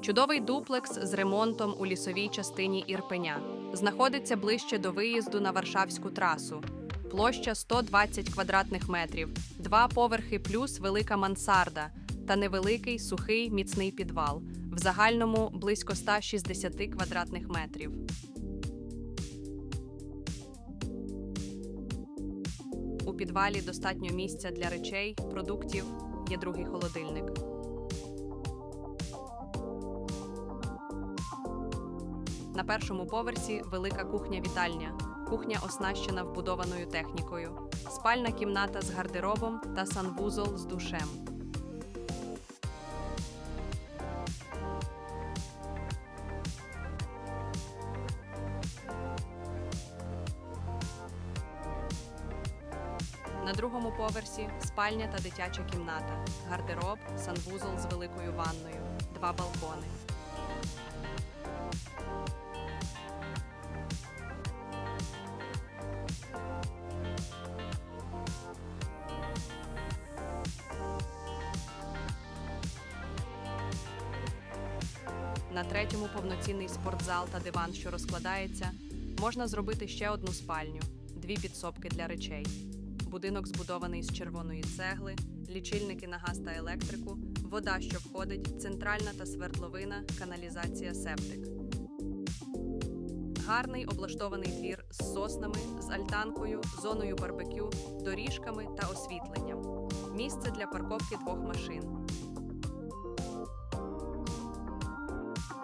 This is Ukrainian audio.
Чудовий дуплекс з ремонтом у лісовій частині Ірпеня. Знаходиться ближче до виїзду на Варшавську трасу. Площа 120 квадратних метрів, два поверхи плюс велика мансарда та невеликий сухий міцний підвал. В загальному близько 160 квадратних метрів. У підвалі достатньо місця для речей, продуктів, є другий холодильник. На першому поверсі велика кухня-вітальня. Кухня оснащена вбудованою технікою, спальна кімната з гардеробом та санвузол з душем. На другому поверсі спальня та дитяча кімната, гардероб, санвузол з великою ванною, два балкони. На третьому повноцінний спортзал та диван, що розкладається, можна зробити ще одну спальню, дві підсобки для речей. Будинок збудований з червоної цегли, лічильники на газ та електрику, вода, що входить, центральна та свердловина, каналізація, септик. Гарний облаштований двір з соснами, з альтанкою, зоною барбекю, доріжками та освітленням. Місце для парковки двох машин.